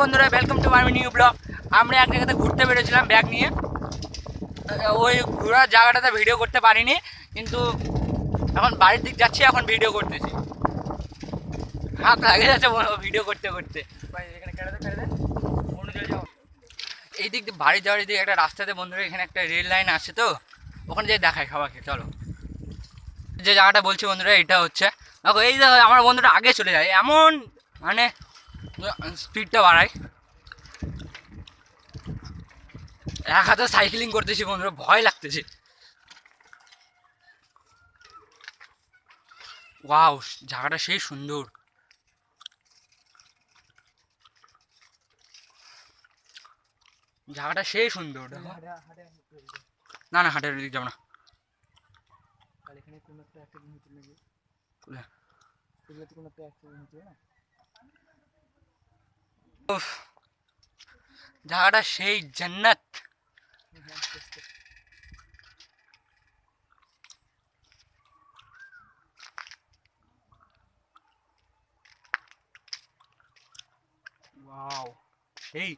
বন্ধুরা welcome to my new blog আমরা এক জায়গাতে ঘুরতে বেরোছিলাম ব্যাগ নিয়ে। ওই ঘোরার জায়গাটাতে ভিডিও করতে পারিনি, কিন্তু এখন বাড়ির দিক যাচ্ছি, এখন ভিডিও করতেছি। হাত লাগে যাচ্ছে ভিডিও করতে করতে। এই দিক দিয়ে বাড়ি যাওয়ার দিকে একটা রাস্তাতে বন্ধুরা, এখানে একটা রেল লাইন আছে তো, ওখানে যাই দেখায় সবাইকে, চলো। যে জায়গাটা বলছি বন্ধুরা, এটা হচ্ছে। দেখো, এই আমার বন্ধুরা আগে চলে যায়, এমন মানে স্পিডটা বাড়ায় এক হাতে সাইক্লিং করতেছি বন্ধুরা ভয় লাগতেছে। ওয়াও জায়গাটা সেই সুন্দর। জায়গাটা সেই সুন্দর না না হাটের দিক যাব না। কোথায়? উফ, জায়গাটা সেই জান্নাত ওয়াও সেই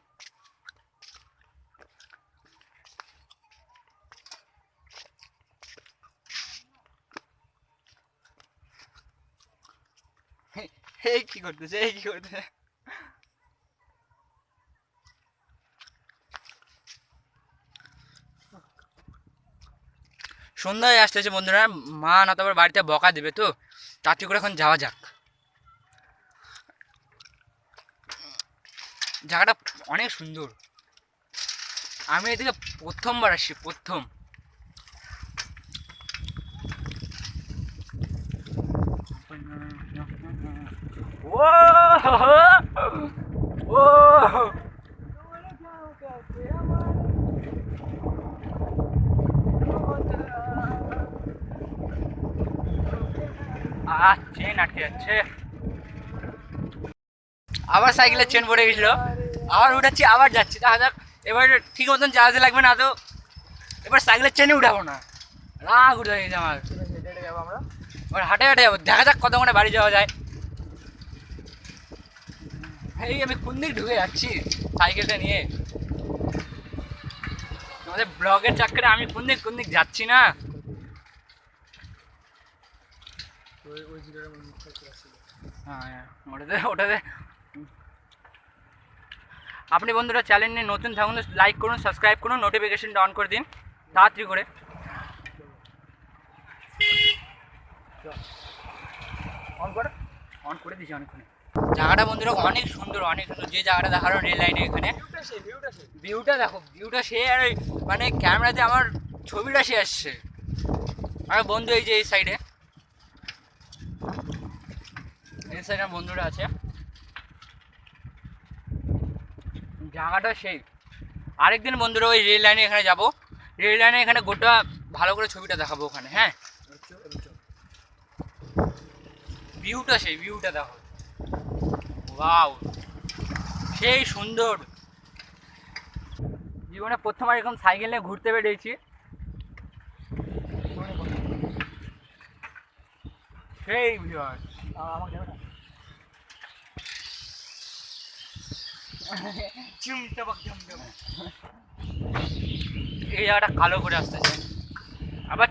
এই কি করতেছে এই কি করতেছে সন্ধ্যায় আসতেছে বন্ধুরা, মা না তারপর বাড়িতে বকা দেবে তো, তাড়াতাড়ি করে এখন যাওয়া যাক। জায়গাটা অনেক সুন্দর। আমি এদিকে প্রথমবার আসছি, প্রথম। ও আহ আবার সাইকেলের চেন পড়ে গেছিল। আবার উঠাচ্ছি, আবার যাচ্ছি। দেখা যাক, এবার ঠিক মতন চালাতে লাগবে না তো। এবার সাইকেলের চেনে উঠাবো না। রাগ উঠে গেছে আমার। এবার হাঁটে হাঁটে যাব। দেখা যাক কত করে বাড়ি যাওয়া যায়। এই আমি কোন দিক ঢুকে যাচ্ছি সাইকেলটা নিয়ে? তোমাদের ব্লগের চাকরে, আমি কোন দিক কোন দিক যাচ্ছি না? হ্যাঁ ওটাতে ওটাতে। আপনি বন্ধুরা চ্যানেলে নতুন থাকুন লাইক করুন সাবস্ক্রাইব করুন নোটিফিকেশনটা অন করে দিন। তাড়াতাড়ি করে। অন করে অন করে জায়গাটা বন্ধুরা অনেক সুন্দর অনেক সুন্দর। যে জায়গাটা দেখানো রেল লাইনে এখানে। ভিউটা দেখো, ভিউটা সে আর মানে ক্যামেরাতে আমার ছবিটা সে আসছে। আমার বন্ধু এই যে এই সাইডে আমার বন্ধুরা আছে। জায়গাটা সেই। আরেকদিন বন্ধুরা ওই রেল লাইনে এখানে যাব। রেল লাইনে এখানে গোটা ভালো করে ছবিটা দেখাবো ওখানে হ্যাঁ? ভিউটা সেই, ভিউটা দেখো। ওয়াও, সেই সুন্দর। জীবনে প্রথমবার এরকম সাইকেল নিয়ে ঘুরতে বেরিয়েছি। সেই ভিউ এই জায়গাটা কালো করে আবার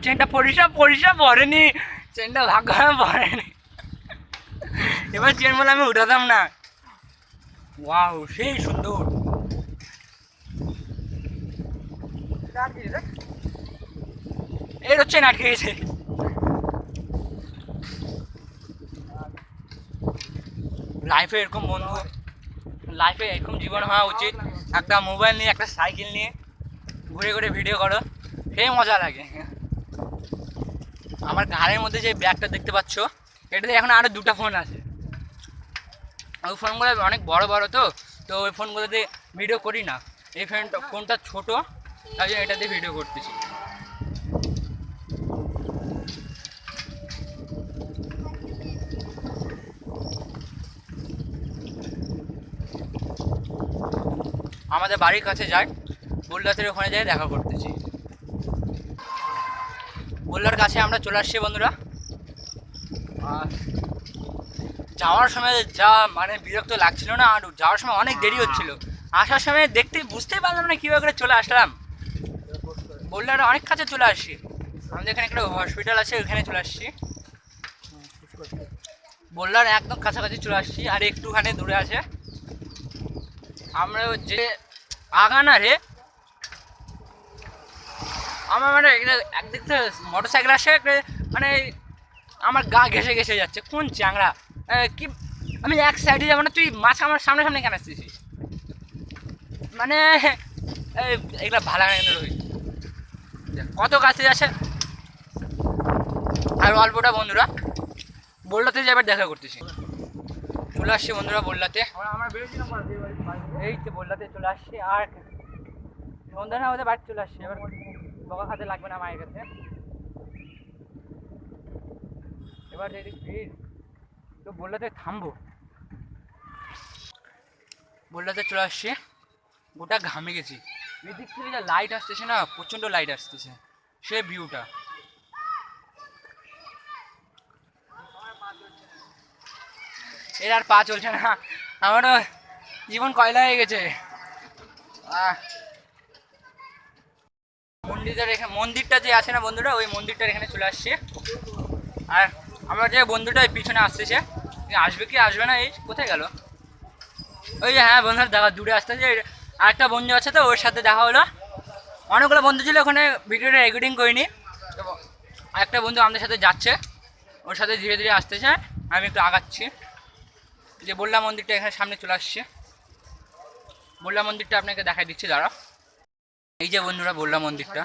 পড়েনি। ভাগ্য পড়েনি। এবার বলে আমি উঠাতাম না। ওয়াও সেই সুন্দর। এর হচ্ছে আটকে গেছে লাইফে এরকম বন্ধু লাইফে এরকম জীবন হওয়া উচিত। একটা মোবাইল নিয়ে, একটা সাইকেল নিয়ে ঘুরে ঘুরে ভিডিও করো। সেই মজা লাগে। আমার ঘাড়ের মধ্যে যে ব্যাগটা দেখতে পাচ্ছ, এটাতে এখন আরও দুটো ফোন আছে। ওই ফোনগুলো অনেক বড় বড় তো তো ওই ফোনগুলোতে ভিডিও করি না। এই ফোনটা ফোনটা ছোটো, তাই জন্য এটাতে ভিডিও করতেছি। আমাদের বাড়ির কাছে যায় বোল্ডাতের ওখানে যাই দেখা করতেছি। বোল্ডার কাছে আমরা চলে আসছি বন্ধুরা। আর যাওয়ার সময় যা মানে বিরক্ত লাগছিল না, আর যাওয়ার সময় অনেক দেরি হচ্ছিল। আসার সময় দেখতে বুঝতেই পারলাম না কীভাবে করে চলে আসলাম। বললে অনেক কাছে চলে আসি আমাদের এখানে একটা হসপিটাল আছে, ওখানে চলে আসছি। বললার একদম কাছাকাছি চলে আসছি, আর একটুখানি দূরে আছে। আমরা যে আগানা রে আমার মানে একদিক থেকে মোটর সাইকেল আসে মানে আমার গা ঘেসে ঘেসে যাচ্ছে। কোন চ্যাংড়া? কি, আমি এক সাইডে যাব না, তুই মাছ আমার সামনে সামনে কেন আসতেছিস? মানে এগুলা ভালো না রোহিত। কত কাছে আছে আর অল্পটা বন্ধুরা বললাতে যাবার দেখা করতেছি। চলে আসছি বন্ধুরা বললাতে। এই তো বললাতে চলে আসছি আর সন্ধ্যা না হতে বাড়ি চলে আসছি। এবার বকা খাতে লাগবে না মায়ের কাছে। এবার যদি ভিড় তো বললাতে থামবো। বললাতে চলে আসছি। গোটা ঘামে গেছি। এদিক থেকে যা লাইট আসতেছে না, প্রচণ্ড লাইট আসতেছে। সে ভিউটা এর আর পা চলছে না। আমারও জীবন কয়লা হয়ে গেছে। আহ। মন্দিরটার এখানে মন্দিরটা যে আছে না বন্ধুরা, ওই মন্দিরটার এখানে চলে আসছে। আর আমার যে বন্ধুটা পিছনে আসতেছে আসবে কি, আসবে না, এই কোথায় গেল? ওই যে হ্যাঁ বন্ধুরা, দেখা, দূরে আসতেছে আর একটা বন্ধু আছে তো, ওর সাথে দেখা হলো। অনেকগুলো বন্ধু ছিল ওখানে ভিডিওটা রেকর্ডিং করিনি। একটা বন্ধু আমাদের সাথে যাচ্ছে, ওর সাথে ধীরে ধীরে আসতেছে, আমি একটু আগাচ্ছি। যে বললাম মন্দিরটা এখানে সামনে চলে আসছে। বললাম মন্দিরটা আপনাকে দেখাই দিচ্ছি দাঁড়া এই যে বন্ধুরা বললাম মন্দিরটা।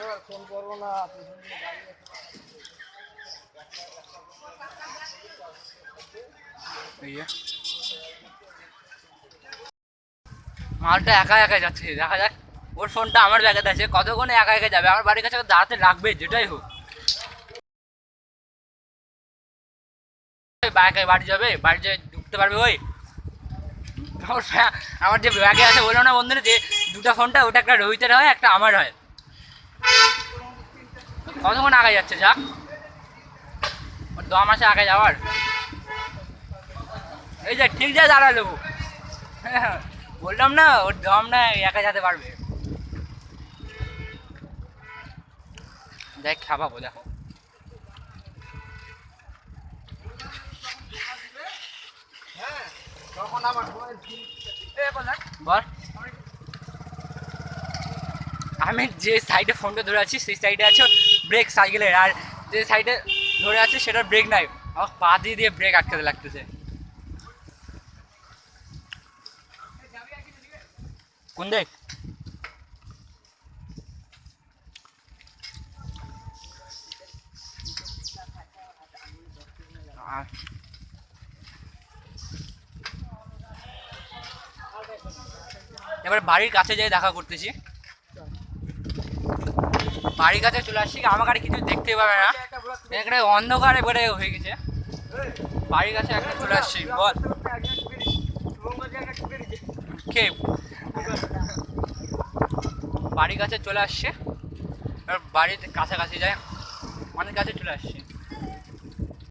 মালটা একা একা যাচ্ছে, দেখা যাক। ওর ফোনটা আমার ব্যাগে আছে, কতক্ষণে একা একা যাবে? আমার বাড়ির কাছে দাঁড়াতে লাগবে, যেটাই হোক। বাড়ি যাবে বাড়ি যেয়ে ঢুকতে পারবে ওই? ব্যাগ- আমার যে ব্যাগে আছে, বলল না বন্ধুরা যে দুটো ফোনটা, ওটা একটা রোহিতের হয়, একটা আমার হয়। কতক্ষণ আগে যাচ্ছে যা ওর দম আছে আগে যাওয়ার। এই যে, ঠিক যা দাঁড়াল। বললাম না, ওর দম না, একা যেতে পারবে। দেখ, খাবাবো, দেখো তখন আমার বয়স এ বল বল আমি যে সাইডে ফোনটা ধরে আছি, সেই সাইডে আছে ব্রেক সাইকেলের আর যে সাইডে ধরে আছে, সেটার ব্রেক নাই। আমার পা দিয়ে দিয়ে ব্রেক আটকাতে লাগতেছে। কোন দেখ? এবার বাড়ির কাছে যাই দেখা করতেছি। বাড়ির কাছে চলে আসছি আমাকে আর কিছু দেখতে পাবে না। এখানে অন্ধকার এবারে হয়ে গেছে। বাড়ির কাছে একটা চলে আসছি, বল। কে? বাড়ির কাছে চলে আসছে। এবার বাড়িতে কাছাকাছি যায় অনেক কাছে চলে আসছি।